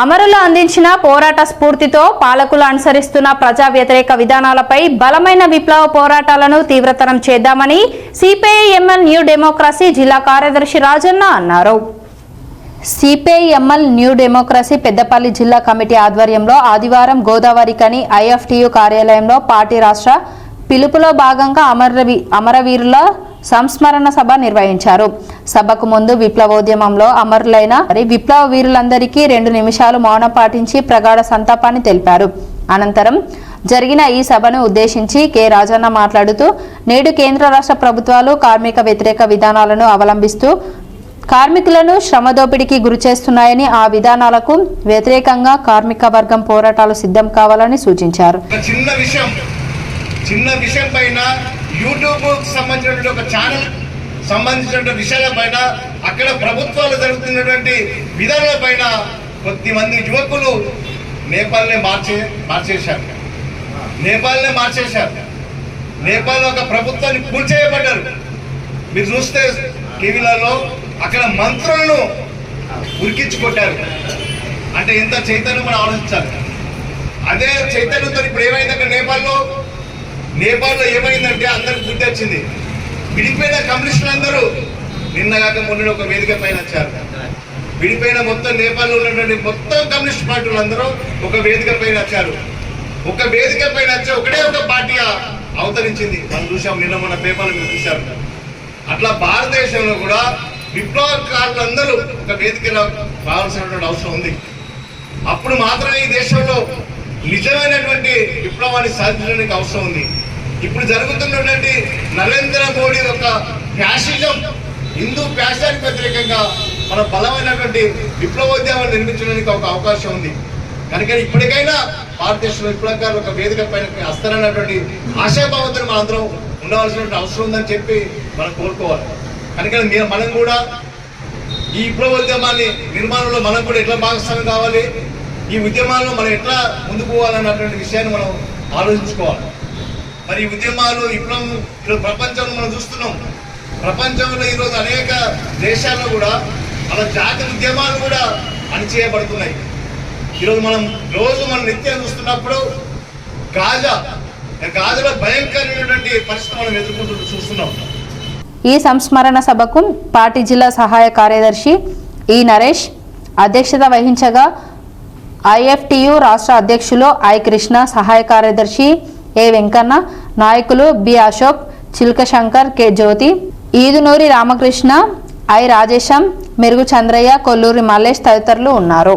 అమరులు అందించిన పోరాట స్ఫూర్తితో పాలకులు అనుసరిస్తున్న ప్రజా వ్యతిరేక విధానాలపై బలమైన విప్లవ పోరాటాలను తీవ్రతరం చేద్దామని సిపిఐఎంఎల్ న్యూ డెమోక్రసీ జిల్లా కార్యదర్శి రాజన్న అన్నారు. సిపిఐఎంఎల్ న్యూ డెమోక్రసీ పెద్దపల్లి జిల్లా కమిటీ ఆధ్వర్యంలో ఆదివారం గోదావరి కని ఐఎఫ్టియు కార్యాలయంలో పార్టీ రాష్ట్ర పిలుపులో భాగంగా అమరవీ అమరవీరుల సంస్మరణ సభ నిర్వహించారు. సభకు ముందు విప్లవోద్యమంలో అమరులైన మరి విప్లవ వీరులందరికీ రెండు నిమిషాలు మౌనం పాటించి ప్రగాఢ సంతాపాన్ని తెలిపారు. అనంతరం జరిగిన ఈ సభను ఉద్దేశించి కె. రాజన్న మాట్లాడుతూ నేడు కేంద్ర రాష్ట్ర ప్రభుత్వాలు కార్మిక వ్యతిరేక విధానాలను అవలంబిస్తూ కార్మికులను శ్రమదోపిడికి గురిచేస్తున్నాయని ఆ విధానాలకు వ్యతిరేకంగా కార్మిక వర్గం పోరాటాలు సిద్ధం కావాలని సూచించారు. చిన్న విషయం చిన్న విషయం పైన యూట్యూబ్ సంబంధించినటువంటి ఒక ఛానల్ సంబంధించిన విషయాల పైన అక్కడ ప్రభుత్వాలు జరుగుతున్నటువంటి విధానాల పైన కొద్దిమంది యువకులు నేపాల్నే మార్చే మార్చేశారు. నేపాల్నే మార్చేశారు. నేపాల్ ఒక ప్రభుత్వాన్ని కూల్చేయబడ్డారు. మీరు చూస్తే టీవీలలో అక్కడ మంత్రులను ఉరికించుకొట్టారు అంటే ఇంత చైతన్యం మనం ఆలోచించాలి. అదే చైతన్యంతో ఇప్పుడు ఏమైంది అక్కడ నేపాల్లో? నేపాల్లో ఏమైందంటే అందరికి గుర్తొచ్చింది. వచ్చింది విడిపోయిన కమ్యూనిస్టులు అందరూ నిన్నగాక మొన్న ఒక వేదిక పైన వచ్చారు. విడిపోయిన మొత్తం నేపాల్లో ఉన్నటువంటి మొత్తం కమ్యూనిస్ట్ పార్టీలు అందరూ ఒక వేదిక పైన వచ్చారు. ఒక వేదిక పైన వచ్చి ఒకటే ఒక పార్టీ అవతరించింది. మనం చూసాం నిన్న మన పేపర్లు మీరు చూశారు. అట్లా భారతదేశంలో కూడా విప్లవకారులందరూ ఒక వేదికలో రావాల్సినటువంటి అవసరం ఉంది. అప్పుడు మాత్రమే ఈ దేశంలో నిజమైనటువంటి విప్లవాన్ని సాధించడానికి అవసరం ఉంది. ఇప్పుడు జరుగుతున్నటువంటి నరేంద్ర మోడీ యొక్క ఫ్యాషిజం హిందూ ఫ్యాషానికి వ్యతిరేకంగా మన బలమైనటువంటి విప్లవోద్యమాన్ని నిర్మించడానికి ఒక అవకాశం ఉంది. కనుక ఇప్పటికైనా భారతదేశ విప్లవకారులు ఒక వేదిక పైన వస్తారన్నటువంటి ఆశాభావంతో అందరం ఉండవలసినటువంటి అవసరం ఉందని చెప్పి మనం కోరుకోవాలి. కనుక మనం కూడా ఈ విప్లవోద్యమాన్ని నిర్మాణంలో మనం కూడా ఎట్లా భాగస్వామ్యం కావాలి? ఈ ఉద్యమాల్లో మనం ఎట్లా ముందుకు పోవాలన్నటువంటి విషయాన్ని మనం ఆలోచించుకోవాలి. మరి ఉద్యమాలు విప్లవం ఈరోజు ప్రపంచంలో మనం చూస్తున్నాం. ప్రపంచంలో ఈరోజు అనేక దేశాల్లో కూడా మన జాతి ఉద్యమాలు కూడా అణిచేయబడుతున్నాయి ఈరోజు మనం రోజు మనం నిత్యం చూస్తున్నప్పుడు గాజా గాజాలో భయంకరమైనటువంటి పరిస్థితి మనం ఎదుర్కొంటూ చూస్తున్నాం. ఈ సంస్మరణ సభకు పార్టీ జిల్లా సహాయ కార్యదర్శి ఈ నరేష్ అధ్యక్షత వహించగా ఐఎఫ్టియు రాష్ట్ర అధ్యక్షులు ఐ కృష్ణ సహాయ కార్యదర్శి ఏ వెంకన్న నాయకులు B Ashok Chilka Shankar K Jyothi Edunuri Ramakrishna I Rajesham Merugu Chandraiah Kolluri Mallesh తదితరులు ఉన్నారు.